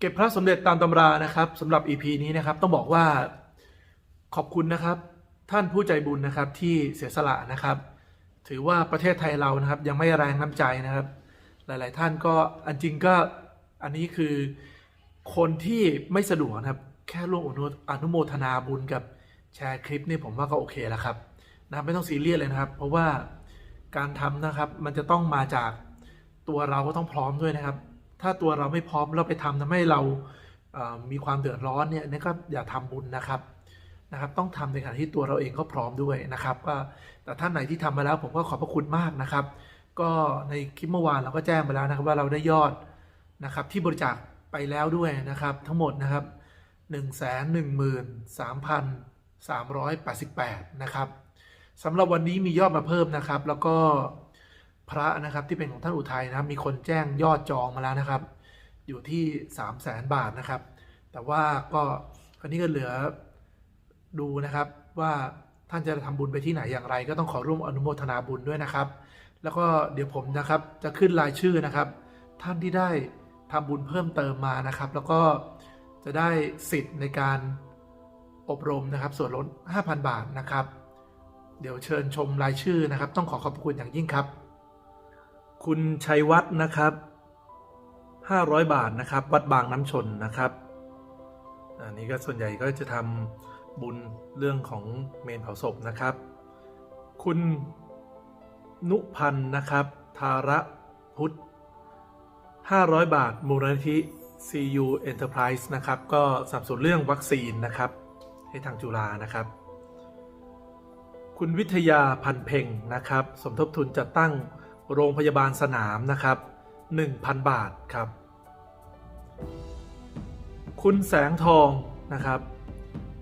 เก็บพระสมเด็จตามตำรานะครับสำหรับ EP นี้นะครับต้องบอกว่าขอบคุณนะครับ ท่านผู้ใจบุญนะครับที่เสียสละนะครับ ถือว่าประเทศไทยเรานะครับ ยังไม่แรงน้ำใจนะครับ หลาย ๆ ท่านก็อันจริงก็อันนี้คือคนที่ไม่สะดวกนะครับ แค่ร่วมอนุอนุโมทนาบุญกับแชร์คลิปนี่ผมว่าก็โอเคแล้วครับนะไม่ต้องซีเรียสเลยนะครับ เพราะว่าการทำนะครับมันจะต้องมาจากตัวเราก็ต้องพร้อมด้วยนะครับ ถ้าตัวเราไม่พร้อมเราไปทำทำให้เรามีความเดือดร้อนเนี่ยนี่ก็อย่าทำบุญนะครับนะครับ ต้องทำในขณะที่ตัวเราเองก็พร้อมด้วยนะครับก็แต่ท่านไหนที่ทำมาแล้วผมก็ขอบพระคุณมากนะครับ ก็ในคลิปเมื่อวานเราก็แจ้งไปแล้วนะครับว่าเราได้ยอดนะครับที่บริจาคไปแล้วด้วยนะครับ ทั้งหมดนะครับ1 1 3 3 8 8นะครับสำหรับวันนี้มียอดมาเพิ่มนะครับ แล้วก็ พระนะครับที่เป็นของท่านอุทัยนะครับ มีคนแจ้งยอดจองมาแล้วนะครับ อยู่ที่3 0 0แสนบาทนะครับ แต่ว่าก็คราวนี้ก็เหลือดูนะครับว่าท่านจะทำบุญไปที่ไหนอย่างไร ก็ต้องขอร่วมอนุโมทนาบุญด้วยนะครับ แล้วก็เดี๋ยวผมนะครับจะขึ้นรายชื่อนะครับ ท่านที่ได้ทำบุญเพิ่มเติมมานะครับ แล้วก็จะได้สิทธิ์ในการอบรมนะครับส่วนลด 5,000 บาทนะครับ เดี๋ยวเชิญชมรายชื่อนะครับ ต้องขอขอบคุณอย่างยิ่งครับ คุณชัยวัฒน์นะครับ500บาทนะครับ วัดบางน้ำชนนะครับอันนี้ก็ส่วนใหญ่ก็จะทำบุญเรื่องของเมนเผาศพนะครับ คุณนุพันธ์นะครับทาระพุทธ500 บาท มูลนิธิ CU Enterprise นะครับ ก็สับสนเรื่องวัคซีนนะครับ ให้ทางจุฬานะครับ คุณวิทยาพันเพ่งนะครับ สมทบทุนจัดตั้ง โรงพยาบาลสนามนะครับ 1,000 บาทครับ คุณแสงทองนะครับ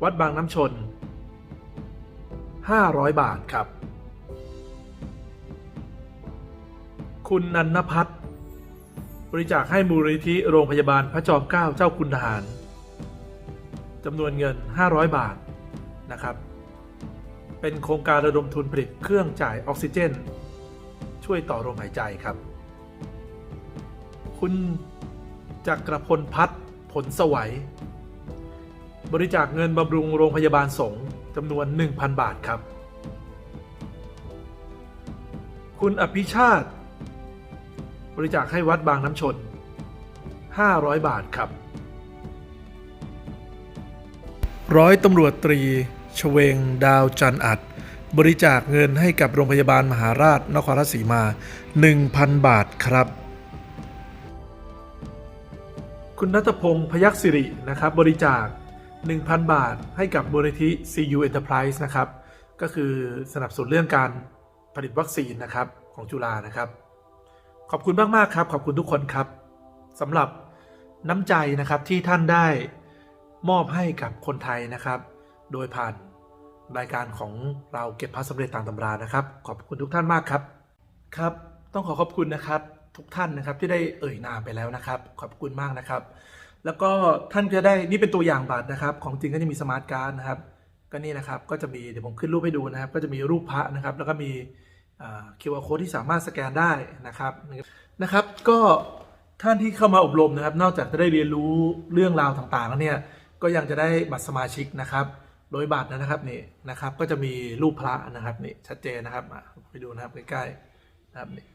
วัดบางน้ำชน 500 บาทครับ คุณนันนพัฒน์บริจาคให้มูลนิธิโรงพยาบาลพระจอมเกล้าเจ้าคุณทหารจำนวนเงิน 500 บาทนะครับ เป็นโครงการระดมทุนผลิตเครื่องจ่ายออกซิเจน ช่วยต่อลมหายใจครับ คุณจักรพลพัฒน์ผลสวัย บริจาคเงินบำรุงโรงพยาบาลสงฆ์จำนวน 1,000 บาทครับ คุณอภิชาติ บริจาคให้วัดบางน้ำชน 500 บาทครับ ร้อยตำรวจตรีชเวงดาวจันอัด บริจาคเงินให้กับโรงพยาบาลมหาราชนครราชสีมา 1,000 บาทครับ คุณนัทพงศ์พยักษิรินะครับ บริจาค 1,000 บาทให้กับมูลนิธิ CU Enterprise นะครับ ก็คือสนับสนุนเรื่องการผลิตวัคซีนนะครับของจุฬานะครับ ขอบคุณมาก ๆ ครับ ขอบคุณทุกคนครับสำหรับน้ำใจนะครับที่ท่านได้มอบให้กับคนไทยนะครับ โดยผ่าน รายการของเราเก็บพระสำเร็จตามตำรานะครับ ขอบคุณทุกท่านมากครับครับ ต้องขอขอบคุณนะครับ ทุกท่านนะครับที่ได้เอ่ยนามไปแล้วนะครับ ขอบคุณมากนะครับ แล้วก็ท่านจะได้นี่เป็นตัวอย่างบัตรนะครับ ของจริงก็จะมีสมาร์ทการ์ดนะครับก็นี่นะครับก็จะมีเดี๋ยวผมขึ้นรูปให้ดูนะครับ ก็จะมีรูปพระนะครับ แล้วก็มีอ่า QR code ที่สามารถสแกนได้นะครับนะครับ ก็ท่านที่เข้ามาอบรมนะครับ นอกจากจะได้เรียนรู้เรื่องราวต่างๆแล้วเนี่ยก็ยังจะได้บัตรสมาชิกนะครับ โดยบัตรนะครับนี่นะครับ ก็จะมีรูปพระนะครับนี่ชัดเจนนะครับไปดูนะครับใกล้ๆนะครับนี่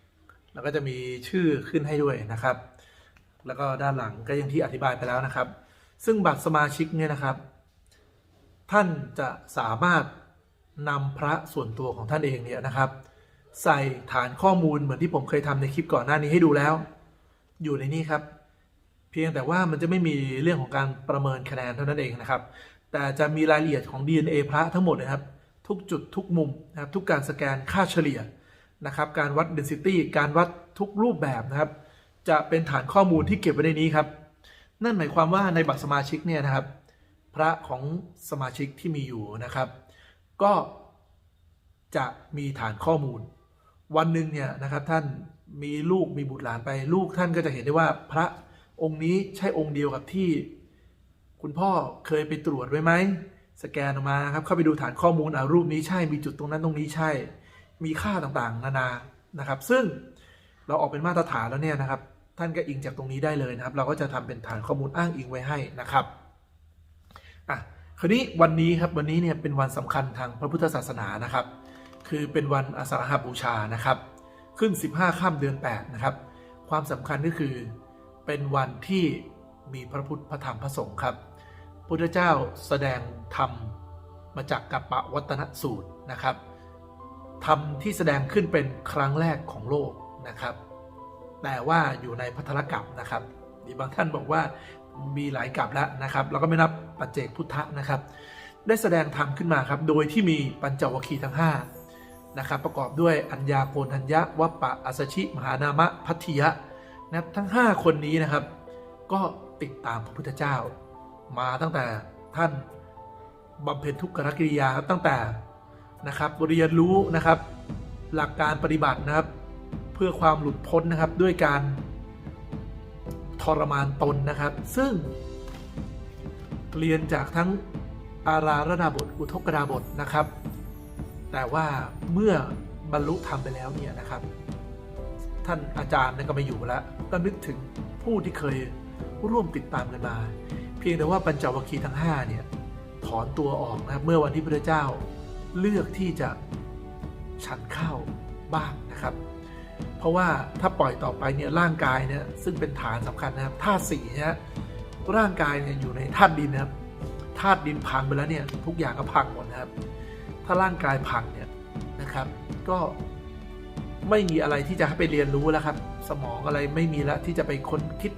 แล้วก็จะมีชื่อขึ้นให้ด้วยนะครับ แล้วก็ด้านหลังก็อยังที่อธิบายไปแล้วนะครับ ซึ่งบัตรสมาชิกเนี่ยนะครับ ท่านจะสามารถนำพระส่วนตัวของท่านเองเนี่ยนะครับ ใส่ฐานข้อมูลเหมือนที่ผมเคยทำในคลิปก่อนหน้านี้ให้ดูแล้ว อยู่ในนี้ครับ เพียงแต่ว่ามันจะไม่มีเรื่องของการประเมินคะแนนเท่านั้นเองนะครับ แต่จะมีรายละเอียดของ DNA พระทั้งหมดนะครับ ทุกจุดทุกมุมนะครับทุกการสแกนค่าเฉลี่ยนะครับ การวัด density การวัดทุกรูปแบบนะครับ จะเป็นฐานข้อมูลที่เก็บไว้ในนี้ครับ นั่นหมายความว่าในบัตรสมาชิกเนี่ยนะครับ พระของสมาชิกที่มีอยู่นะครับ ก็จะมีฐานข้อมูล วันหนึ่งเนี่ยนะครับท่านมีลูกมีบุตรหลานไปลูกท่านก็จะเห็นได้ว่าพระองค์นี้ใช่องค์เดียวกับที่ คุณพ่อเคยไปตรวจไว้ไหม สแกนออกมาครับ เข้าไปดูฐานข้อมูลอ่ารูปนี้ใช่ มีจุดตรงนั้นตรงนี้ใช่ มีค่าต่างๆ นานา นะครับ ซึ่งเราออกเป็นมาตรฐานแล้วเนี่ยนะครับ ท่านก็อิงจากตรงนี้ได้เลยนะครับ เราก็จะทำเป็นฐานข้อมูลอ้างอิงไว้ให้นะครับอะคราวนี้วันนี้ครับ วันนี้เนี่ยเป็นวันสำคัญทางพระพุทธศาสนานะครับ คือเป็นวันอาสาฬหบูชานะครับ ขึ้น 15ข้ามเดือน8นะครับ ความสำคัญก็คือเป็นวันที่มีพระพุทธพระธรรมพระสงฆ์ครับ พุทธเจ้าแสดงธรรมมาจากกัปปะวัตนสูตรนะครับธรรมที่แสดงขึ้นเป็นครั้งแรกของโลกนะครับ แต่ว่าอยู่ในพัทธกัปนะครับมีบางท่านบอกว่ามีหลายกัปแล้วนะครับแล้วก็ไม่นับปัจเจกพุทธะนะครับ ได้แสดงธรรมขึ้นมาครับ โดยที่มีปัญจวคีทั้ง5นะครับ ประกอบด้วยอัญญาโกณทัญญะวัปปะอัสชิ มหานามะพัทธิยะนะทั้ง 5 คนนี้นะครับ ก็ติดตามพระพุทธเจ้า มาตั้งแต่ท่านบำเพ็ญทุกขกิริยาครับตั้งแต่นะครับเรียนรู้นะครับ หลักการปฏิบัตินะครับ เพื่อความหลุดพ้นนะครับด้วยการทรมานตนนะครับ ซึ่ง เรียนจากทั้งอาราระดาบท อุทกดาบทนะครับ แต่ว่าเมื่อบรรลุธรรมไปแล้วเนี่ยนะครับ ท่านอาจารย์นั่นก็ไม่อยู่แล้ว ก็นึกถึงผู้ที่เคยร่วมติดตามกันมา พียงแต่ว่าปัญจวัคคีย์ทั้ง5เนี่ยถอนตัวออกนะครับเมื่อวันที่พระเจ้าเลือกที่จะฉันข้าวบ้างนะครับ เพราะว่าถ้าปล่อยต่อไปเนี่ยร่างกายเนี่ยซึ่งเป็นฐานสำคัญนะครับธาตุสี่เนี่ยร่างกายเนี่ยอยู่ในธาตุดินนะครับธาตุดินพังไปแล้วเนี่ยทุกอย่างก็พังหมดนะครับ ถ้าร่างกายพังเนี่ยนะครับ ก็ไม่มีอะไรที่จะให้ไปเรียนรู้แล้วครับ สมองอะไรไม่มีแล้วที่จะไปค้นคิด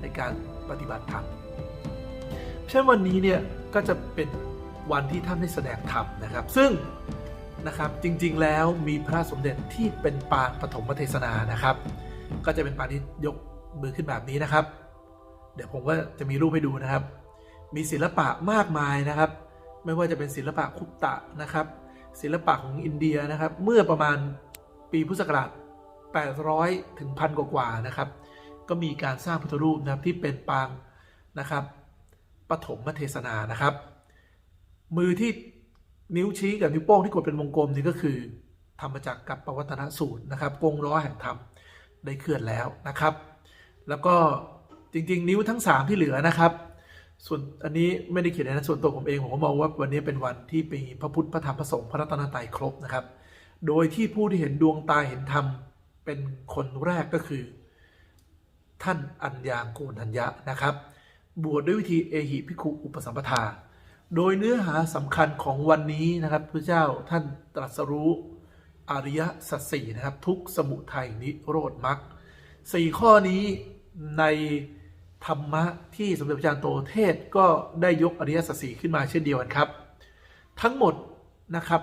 ในการปฏิบัติธรรม เพราะฉะนั้นวันนี้เนี่ยก็จะเป็นวันที่ท่านได้แสดงธรรมนะครับ ซึ่งนะครับจริงๆแล้วมีพระสมเด็จที่เป็นปางปฐมเทศนานะครับ ก็จะเป็นปางที่ยกมือขึ้นแบบนี้นะครับ เดี๋ยวผมก็จะมีรูปให้ดูนะครับ มีศิลปะมากมายนะครับ ไม่ว่าจะเป็นศิลปะคุปตะนะครับ ศิลปะของอินเดียนะครับ เมื่อประมาณปีพุทธศักราช800ถึงพันกว่าๆนะครับ ก็มีการสร้างพุทธรูปนะครับที่เป็นปางนะครับ ฐมเทศนานะครับ มือที่นิ้วชี้กับนิ้วโป้งที่กดเป็นวงกลมนี่ก็คือทำมาจากกับปวัตนสูตรนะครับกงล้อแห่งธรรมได้เคลื่อนแล้วนะครับ แล้วก็จริงๆ นิ้วทั้ง 3 ที่เหลือนะครับ ส่วนอันนี้ไม่ได้เขียนนะส่วนตัวผมเองผมก็มองว่าวันนี้เป็นวันที่มีพระพุทธพระธรรมพระสงฆ์พระรัตนตรัยครบนะครับ โดยที่ผู้ที่เห็นดวงตาเห็นธรรมเป็นคนแรกก็คือ ท่านอัญญางโกณทัญญะนะครับ บวชด้วยวิธีเอหิพิคุอุปสัมปทา โดยเนื้อหาสำคัญของวันนี้นะครับพระเจ้าท่านตรัสรู้อริยสัจสี่นะครับทุกสมุทัยนิโรธมรรคสี่ข้อนี้ในธรรมะที่สมเด็จพระจารย์โตเทศก็ได้ยกอริยสัจสี่ขึ้นมาเช่นเดียวกันครับ ทั้งหมดนะครับ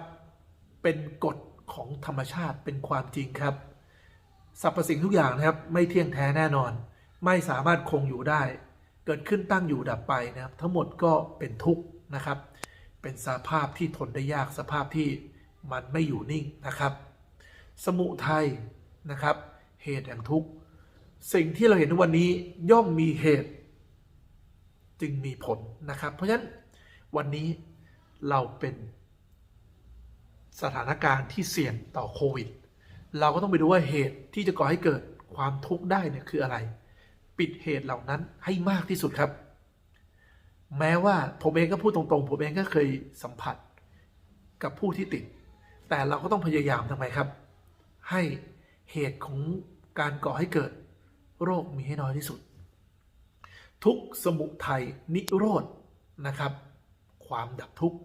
เป็นกฎของธรรมชาติเป็นความจริงครับสรรพสิ่งทุกอย่างนะครับไม่เที่ยงแท้แน่นอน ไม่สามารถคงอยู่ได้ เกิดขึ้นตั้งอยู่ดับไปนะครับ ทั้งหมดก็เป็นทุกข์นะครับ เป็นสภาพที่ทนได้ยากสภาพที่มันไม่อยู่นิ่งนะครับ สมุทัยนะครับ เหตุแห่งทุกข์สิ่งที่เราเห็นทุกวันนี้ย่อมมีเหตุ จึงมีผลนะครับ เพราะฉะนั้นวันนี้เราเป็นสถานการณ์ที่เสี่ยงต่อโควิด เราก็ต้องไปดูว่าเหตุที่จะก่อให้เกิดความทุกข์ได้เนี่ยคืออะไร ปิดเหตุเหล่านั้นให้มากที่สุดครับ แม้ว่าผมเองก็พูดตรงๆ ผมเองก็เคยสัมผัสกับผู้ที่ติด แต่เราก็ต้องพยายามทำไมครับ ให้เหตุของการก่อให้เกิดโรคมีให้น้อยที่สุด ทุกสมุทัยนิโรธนะครับ ความดับทุกข์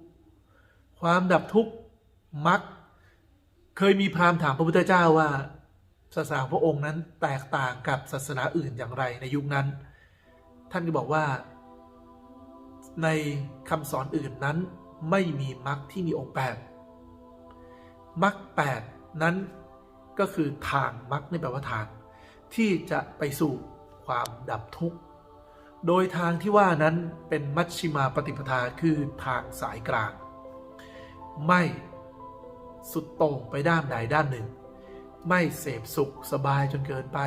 ความดับทุกข์มักเคยมีพราหมณ์ถามพระพุทธเจ้าว่า ศาสนาพระองค์นั้นแตกต่างกับศาสนาอื่นอย่างไรในยุคนั้น ท่านก็บอกว่า ในคำสอนอื่นนั้นไม่มีมรรคที่มีองค์แปดมรรคแปดนั้นก็คือทางมรรคในแปลว่าทางที่จะไปสู่ความดับทุกข์ โดยทางที่ว่านั้นเป็นมัชชิมาปฏิปทาคือทางสายกลาง ไม่สุดต่งไปด้านใดด้านหนึ่ง ไม่เสพสุขสบายจนเกินไป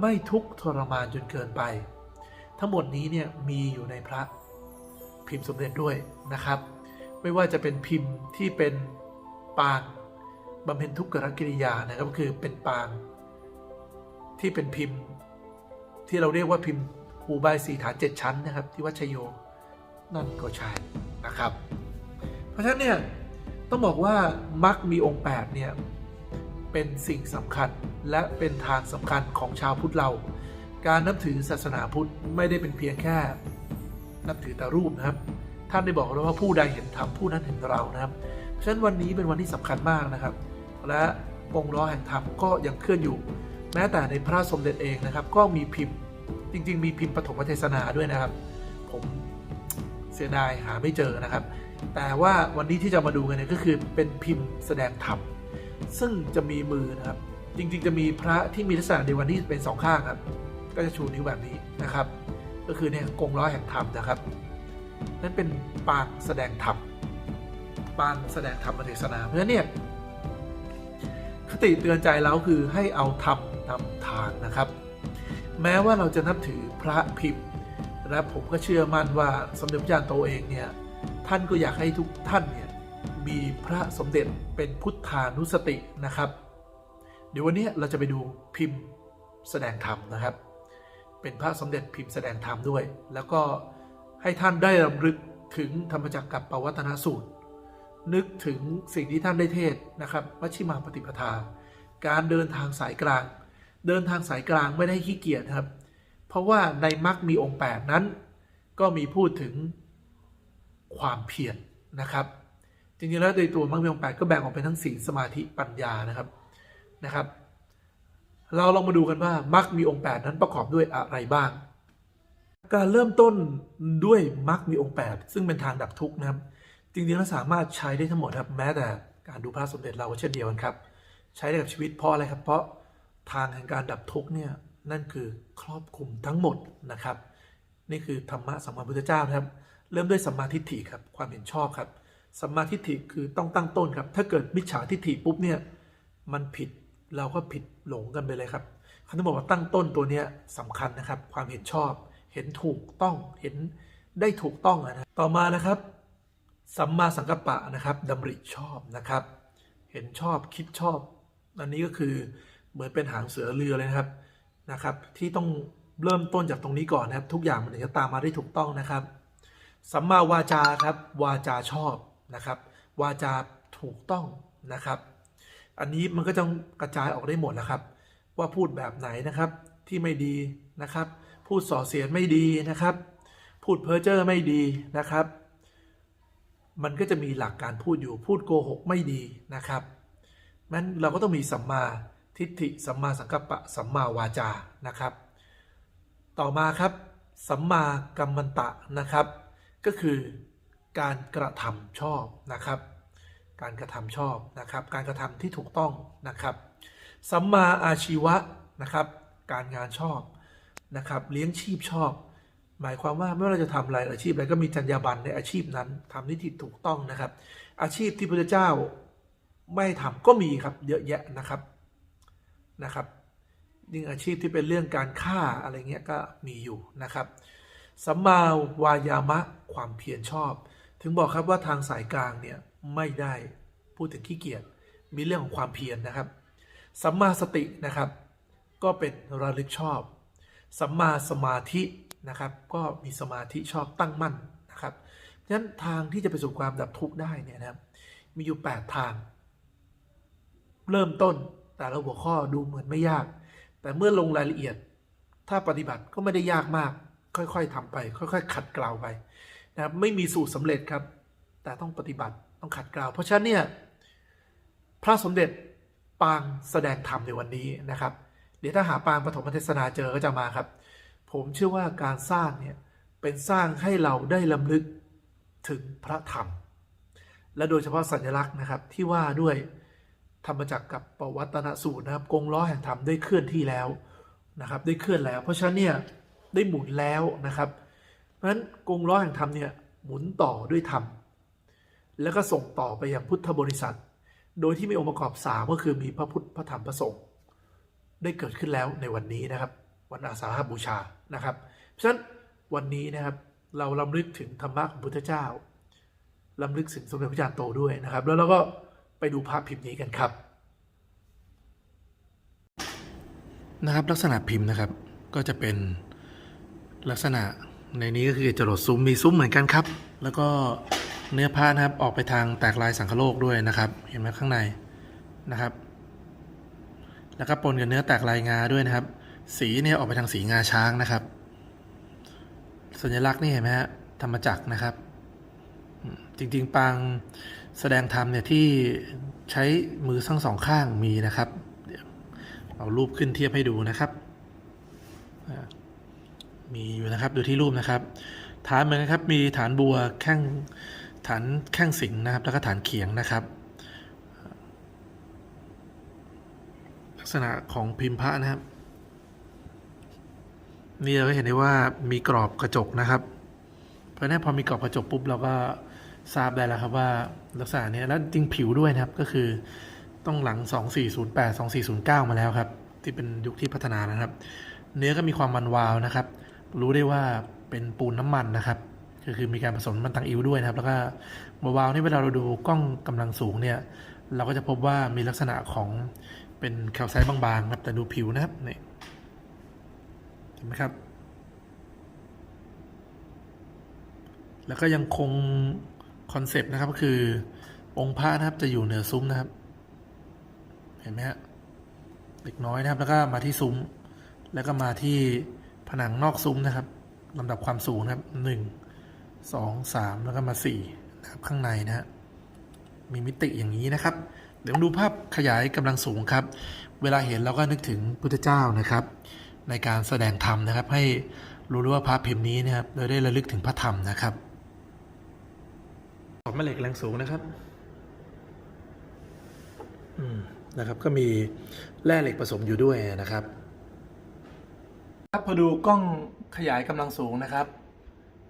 ไม่ทุกข์ทรมานจนเกินไป ทั้งหมดนี้เนี่ยมีอยู่ในพระพิมพ์สมเด็จด้วยนะครับ ไม่ว่าจะเป็นพิมพ์ที่เป็นปางบำเพ็ญทุกขกิริยานะครับก็คือเป็นปาง ที่เป็นพิมพ์ที่เราเรียกว่าพิมพ์ภูบายสีฐานเจ็ดชั้นนะครับ ที่วัชโยนั่นก็ใช่นะครับ เพราะฉะนั้นเนี่ยต้องบอกว่ามักมีองค์8เนี่ย เป็นสิ่งสำคัญและเป็นทางสำคัญของชาวพุทธเรา การนับถือศาสนาพุทธไม่ได้เป็นเพียงแค่ นับถือแต่รูปนะครับ ท่านได้บอกแล้วว่าผู้ใดเห็นธรรมผู้นั้นเห็นเรานะครับเพราะฉะนั้นวันนี้เป็นวันที่สำคัญมากนะครับ และกงล้อแห่งธรรมก็ยังเคลื่อนอยู่ แม้แต่ในพระสมเด็จเองนะครับ ก็มีพิมพ์จริง ๆ มีพิมพ์ปฐมเทศนาด้วยนะครับ ผมเสียดายหาไม่เจอนะครับ แต่ว่าวันนี้ที่จะมาดูกันเนี่ยก็คือเป็นพิมพ์แสดงธรรม ซึ่งจะมีมือนะครับ จริงๆ จะมีพระที่มีลักษณะในวันที่เป็นสองข้างครับ ก็จะชูนิ้วแบบนี้นะครับ ก็คือเนี่ยกงล้อแห่งธรรมนะครับ นั่นเป็นปางแสดงธรรมปางแสดงธรรมเทศนา เพราะฉะนั้นเนี่ยคติเตือนใจเราคือให้เอาธรรมนำทางนะครับ แม้ว่าเราจะนับถือพระพิมพ์และผมก็เชื่อมั่นว่าสมเด็จพระจารย์โตเองเนี่ยท่านก็อยากให้ทุกท่านเนี่ย มีพระสมเด็จเป็นพุทธานุสตินะครับ เดี๋ยววันนี้เราจะไปดูพิมพ์แสดงธรรมนะครับ เป็นพระสมเด็จพิมพ์แสดงธรรมด้วย แล้วก็ให้ท่านได้รำลึกถึงธรรมจักรกับปวัตนสูตร นึกถึงสิ่งที่ท่านได้เทศนะครับวชิมาปฏิปทา การเดินทางสายกลาง เดินทางสายกลางไม่ได้ขี้เกียจครับ เพราะว่าในมรรคมีองค์ 8 นั้น ก็มีพูดถึงความเพียรนะครับ จริงๆแล้วโดยตัวมรรคมีองค์8ก็แบ่งออกเป็นทั้งศีลสมาธิปัญญานะครับนะครับ เราลองมาดูกันว่ามรรคมีองค์ 8 นั้นประกอบด้วยอะไรบ้าง การเริ่มต้นด้วยมรรคมีองค์ 8 ซึ่งเป็นทางดับทุกข์นะครับ จริงๆแล้วสามารถใช้ได้ทั้งหมดครับแม้แต่การดูพระสมเด็จเราก็เช่นเดียวกันครับ ใช้ได้กับชีวิตเพราะอะไรครับ เพราะทางแห่งการดับทุกข์เนี่ยนั่นคือครอบคลุมทั้งหมดนะครับ นี่คือธรรมะสัมมาพุทธเจ้านะครับ เริ่มด้วยสัมมาทิฏฐิครับความเห็นชอบครับ สัมมาทิฏฐิคือต้องตั้งต้นครับ ถ้าเกิดมิจฉาทิฏฐิปุ๊บเนี่ยมันผิดเราก็ผิดหลงกันไปเลยครับเขาต้องบอกว่าตั้งต้นตัวเนี้ยสำคัญนะครับ ความเห็นชอบเห็นถูกต้องเห็นได้ถูกต้องอะนะต่อมานะครับ สัมมาสังกัปปะนะครับดำริชอบนะครับ เห็นชอบคิดชอบ อันนี้ก็คือเหมือนเป็นหางเสือเรือเลยนะครับนะครับ ที่ต้องเริ่มต้นจากตรงนี้ก่อนนะครับ ทุกอย่างมันถึงจะตามมาได้ถูกต้องนะครับ สัมมาวาจาครับวาจาชอบ นะครับ วาจาถูกต้องนะครับ อันนี้มันก็จะกระจายออกได้หมดนะครับ ว่าพูดแบบไหนนะครับที่ไม่ดีนะครับ พูดส่อเสียดไม่ดีนะครับ พูดเพ้อเจ้อไม่ดีนะครับ มันก็จะมีหลักการพูดอยู่พูดโกหกไม่ดีนะครับนั้นเราก็ต้องมีสัมมาทิฏฐิสัมมาสังกัปปะสัมมาวาจานะครับ ต่อมาครับสัมมากัมมันตะนะครับ ก็คือ การกระทำชอบนะครับ การกระทำชอบนะครับ การกระทำที่ถูกต้องนะครับ สัมมาอาชีวะนะครับ การงานชอบนะครับ เลี้ยงชีพชอบ หมายความว่าไม่ว่าเราจะทำอะไรอาชีพอะไรก็มีจรรยาบรรณในอาชีพนั้นทำที่ถูกต้องนะครับ อาชีพที่พระเจ้าไม่ทำก็มีครับเยอะแยะนะครับนะครับยิ่งอาชีพที่เป็นเรื่องการฆ่าอะไรเงี้ยก็มีอยู่นะครับสัมมาวายามะความเพียรชอบ ถึงบอกครับว่าทางสายกลางเนี่ยไม่ได้พูดถึงขี้เกียจมีเรื่องของความเพียรนะครับ สัมมาสตินะครับ ก็เป็นระลึกชอบ สัมมาสมาธินะครับ ก็มีสมาธิชอบตั้งมั่นนะครับฉะนั้นทางที่จะไปสู่ความดับทุกข์ได้เนี่ยนะครับ มีอยู่ 8 ทาง เริ่มต้นแต่ละหัวข้อดูเหมือนไม่ยาก แต่เมื่อลงรายละเอียด ถ้าปฏิบัติก็ไม่ได้ยากมาก ค่อยๆทำไป ค่อย ๆ ขัดเกลาไป นะครับไม่มีสูตรสำเร็จครับ แต่ต้องปฏิบัติต้องขัดเกลาเพราะฉะนั้นเนี่ยพระสมเด็จปางแสดงธรรมในวันนี้นะครับ เดี๋ยวถ้าหาปางปฐมเทศนาเจอก็จะมาครับ ผมเชื่อว่าการสร้างเนี่ยเป็นสร้างให้เราได้ลำลึกถึงพระธรรม และโดยเฉพาะสัญลักษณ์นะครับที่ว่าด้วยธรรมจักรกับปวัตนสูตรนะครับกงล้อแห่งธรรมได้เคลื่อนที่แล้วนะครับ ได้เคลื่อนแล้ว เพราะฉะนั้นเนี่ยได้หมุนแล้วนะครับ เพราะฉะนั้นกงล้อแห่งธรรมเนี่ยหมุนต่อด้วยธรรมแล้วก็ส่งต่อไปยังพุทธบริษัท โดยที่มีองค์ประกอบสามก็คือมีพระพุทธพระธรรมพระสงฆ์ได้เกิดขึ้นแล้วในวันนี้นะครับ วันอาสาฬหบูชานะครับ เพราะฉะนั้นวันนี้นะครับเราลำลึกถึงธรรมะของพุทธเจ้าลำลึกถึงสมเด็จพระจารย์โตด้วยนะครับ แล้วเราก็ไปดูภาพพิมพ์นี้กันครับนะครับลักษณะพิมพ์นะครับก็จะเป็นลักษณะ ในนี้ก็คือจรดซุ้มมีซุ้มเหมือนกันครับ แล้วก็เนื้อผ้านะครับออกไปทางแตกลายสังคโลกด้วยนะครับ เห็นไหมข้างในนะครับ แล้วก็ปนกับเนื้อแตกลายงาด้วยนะครับ สีเนี่ยออกไปทางสีงาช้างนะครับ สัญลักษณ์นี่เห็นไหมฮะธรรมจักรนะครับ จริงๆปางแสดงธรรมเนี่ยที่ใช้มือทั้งสองข้างมีนะครับเอารูปขึ้นเทียบให้ดูนะครับ มีอยู่นะครับดูที่รูปนะครับ ฐานเหมือนกันครับ มีฐานบัวแข้งฐานแข้งสิงนะครับ แล้วก็ฐานเขียงนะครับ ลักษณะของพิมพ์พระนะครับ นี่เราก็เห็นได้ว่ามีกรอบกระจกนะครับ เพราะนั้นพอมีกรอบกระจกปุ๊บเราก็ทราบได้แล้วครับว่าลักษณะนี้แล้วจริงผิวด้วยนะครับก็คือต้องหลัง 2408 2409 มาแล้วครับ ที่เป็นยุคที่พัฒนานะครับ เนื้อก็มีความมันวาวนะครับ รู้ได้ว่าเป็นปูนน้ำมันนะครับก็คือมีการผสมมันตังอิวด้วยนะครับ แล้วก็วาวๆนี่เวลาเราดูกล้องกำลังสูงเนี่ย เราก็จะพบว่ามีลักษณะของเป็นแคลไซต์บางๆนะครับแต่ดูผิวนะครับนี่เห็นไหมครับ แล้วก็ยังคงคอนเซปต์นะครับก็คือองค์พระนะครับจะอยู่เหนือซุ้มนะครับ เห็นไหมฮะเล็กน้อยนะครับ แล้วก็มาที่ซุ้ม แล้วก็มาที่ ผนังนอกซุ้มนะครับลำดับความสูงนะครับหนึ่งสองสามแล้วก็มาสี่นะครับข้างในนะฮะมีมิติอย่างนี้นะครับ เดี๋ยวดูภาพขยายกำลังสูงครับ เวลาเห็นเราก็นึกถึงพุทธเจ้านะครับ ในการแสดงธรรมนะครับ ให้รู้ว่าพระพิมพ์นี้นะครับเราได้ระลึกถึงพระธรรมนะครับขอบแม่เหล็กแรงสูงนะครับอืมนะครับ ก็มีแร่เหล็กผสมอยู่ด้วยนะครับ ครับพอดูกล้องขยายกำลังสูงนะครับ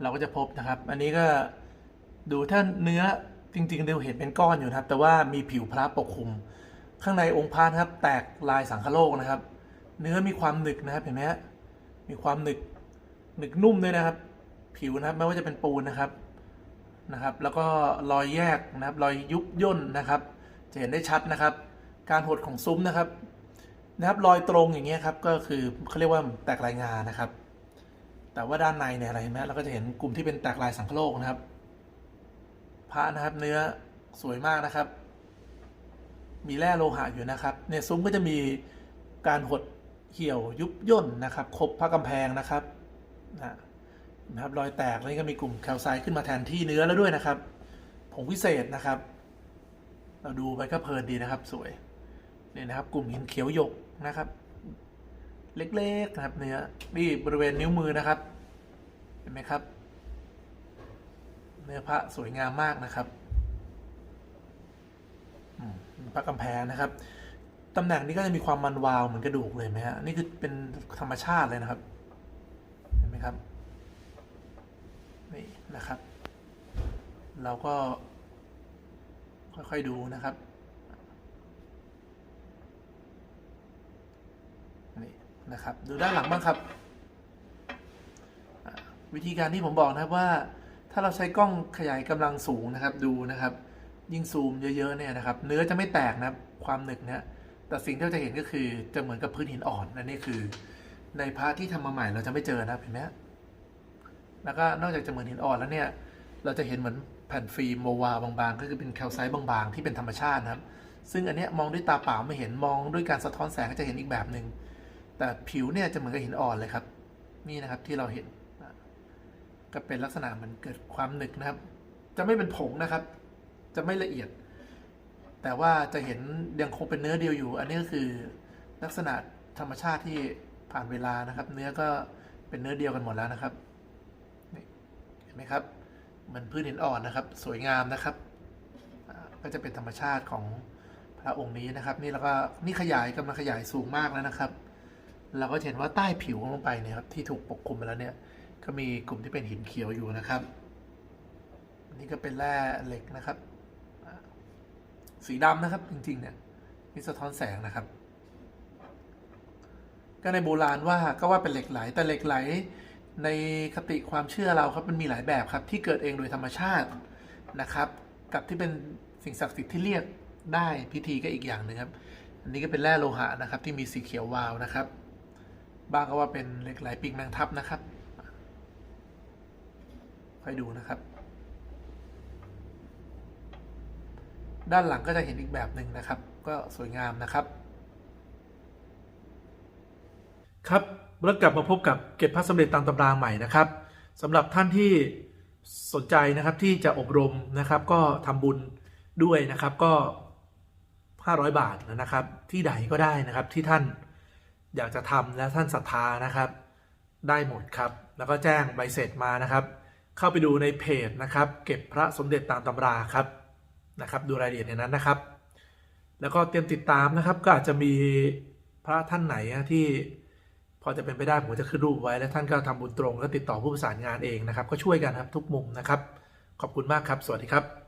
เราก็จะพบนะครับ อันนี้ก็ดูถ้าเนื้อจริงๆเดียวเห็นเป็นก้อนอยู่นะครับ แต่ว่ามีผิวพระปกคลุม ข้างในองค์พระนะครับ แตกลายสังคโลกนะครับ เนื้อมีความหนึกนะครับเห็นไหมฮะมีความหนึกหนึกนุ่มด้วยนะครับ ผิวนะครับไม่ว่าจะเป็นปูนนะครับนะครับ แล้วก็รอยแยกนะครับ รอยยุบย่นนะครับ จะเห็นได้ชัดนะครับ การหดของซุ้มนะครับ นะครับรอยตรงอย่างเงี้ยครับก็คือเขาเรียกว่าแตกลายงานะครับ แต่ว่าด้านในเนี่ยอะไรเห็นไหมเราก็จะเห็นกลุ่มที่เป็นแตกลายสังคโลกนะครับพระนะครับเนื้อสวยมากนะครับ มีแร่โลหะอยู่นะครับเนี่ยซุ้มก็จะมีการหดเหี่ยวยุบย่นนะครับครบพระกำแพงนะครับนะนะครับรอยแตกแล้วก็มีกลุ่มแคลไซต์ขึ้นมาแทนที่เนื้อแล้วด้วยนะครับผงวิเศษนะครับ เราดูไปก็เพลินดีนะครับสวย เนี่ยนะครับ กลุ่มหินเขียวหยกนะครับ เล็กๆนะครับเนื้อนี่บริเวณนิ้วมือนะครับ เห็นไหมครับ เนื้อพระสวยงามมากนะครับพระกำแพงนะครับตำแหน่งนี้ก็จะมีความมันวาวเหมือนกระดูกเลยไหมฮะนี่คือเป็นธรรมชาติเลยนะครับ เห็นไหมครับนี่นะครับ เราก็ค่อยๆดูนะครับ นะครับ ดูด้านหลังบ้างครับ วิธีการที่ผมบอกนะครับว่า ถ้าเราใช้กล้องขยายกำลังสูงนะครับ ดูนะครับ ยิ่งซูมเยอะๆเนี่ยนะครับ เนื้อจะไม่แตกนะครับ ความหนึกเนี่ยแต่สิ่งที่เราจะเห็นก็คือจะเหมือนกับพื้นหินอ่อนนั่นนี่คือ ในพระที่ทำมาใหม่เราจะไม่เจอนะเห็นไหมแล้วก็นอกจากจะเหมือนหินอ่อนแล้วเนี่ย เราจะเห็นเหมือนแผ่นฟิล์มโมวาบางๆ ก็คือเป็นแคลไซต์บางๆ ที่เป็นธรรมชาตินะครับ ซึ่งอันเนี้ยมองด้วยตาเปล่าไม่เห็นมองด้วยการสะท้อนแสงก็จะเห็นอีกแบบหนึ่ง แต่ผิวเนี่ยจะเหมือนกับหินอ่อนเลยครับ นี่นะครับที่เราเห็นก็เป็นลักษณะมือนเกิดความหนึกนะครับ จะไม่เป็นผงนะครับ จะไม่ละเอียด แต่ว่าจะเห็นยังคงเป็นเนื้อเดียวอยู่ อันนี้ก็คือลักษณะธรรมชาติที่ผ่านเวลานะครับ เนื้อก็เป็นเนื้อเดียวกันหมดแล้วนะครับเห็นไหมครับมือนพื้นหินอ่อนนะครับ สวยงามนะครับ ก็จะเป็นธรรมชาติของพระองค์นี้นะครับ นี่แล้วก็นี่ขยายกำลังขยายสูงมากแล้วนะครับ เราก็เห็นว่าใต้ผิวลงไปเนี่ยครับที่ถูกปกคลุมไปแล้วเนี่ย ก็มีกลุ่มที่เป็นหินเขียวอยู่นะครับ นี่ก็เป็นแร่เหล็กนะครับ สีดำนะครับจริงๆเนี่ยนี่สะท้อนแสงนะครับ ก็ในโบราณว่าก็ว่าเป็นเหล็กไหลแต่เหล็กไหล ในคติความเชื่อเราครับมันมีหลายแบบครับ ที่เกิดเองโดยธรรมชาตินะครับ กับที่เป็นสิ่งศักดิ์สิทธิ์ที่เรียกได้พิธีก็อีกอย่างหนึ่งครับอันนี้ก็เป็นแร่โลหะนะครับที่มีสีเขียววาวนะครับ บ้างก็ว่าเป็นเหล็กไหลปีกนางทับนะครับค่อยดูนะครับ ด้านหลังก็จะเห็นอีกแบบหนึ่งนะครับ ก็สวยงามนะครับ ครับแล้วกลับมาพบกับเก็บพระสมเด็จตามตำราใหม่นะครับสำหรับท่านที่สนใจนะครับที่จะอบรมนะครับก็ทำบุญด้วยนะครับก็ 500 บาทนะครับที่ใดก็ได้นะครับที่ท่าน อยากจะทำและท่านศรัทธานะครับ ได้หมดครับ แล้วก็แจ้งใบเสร็จมานะครับ เข้าไปดูในเพจนะครับ เก็บพระสมเด็จตามตำราครับนะครับดูรายละเอียดในนั้นนะครับ แล้วก็เตรียมติดตามนะครับ ก็อาจจะมีพระท่านไหนที่พอจะเป็นไปได้ผมจะขึ้นรูปไว้แล้วท่านก็ทำบุญตรง แล้วติดต่อผู้ประสานงานเองนะครับ ก็ช่วยกันครับทุกมุมนะครับ ขอบคุณมากครับ สวัสดีครับ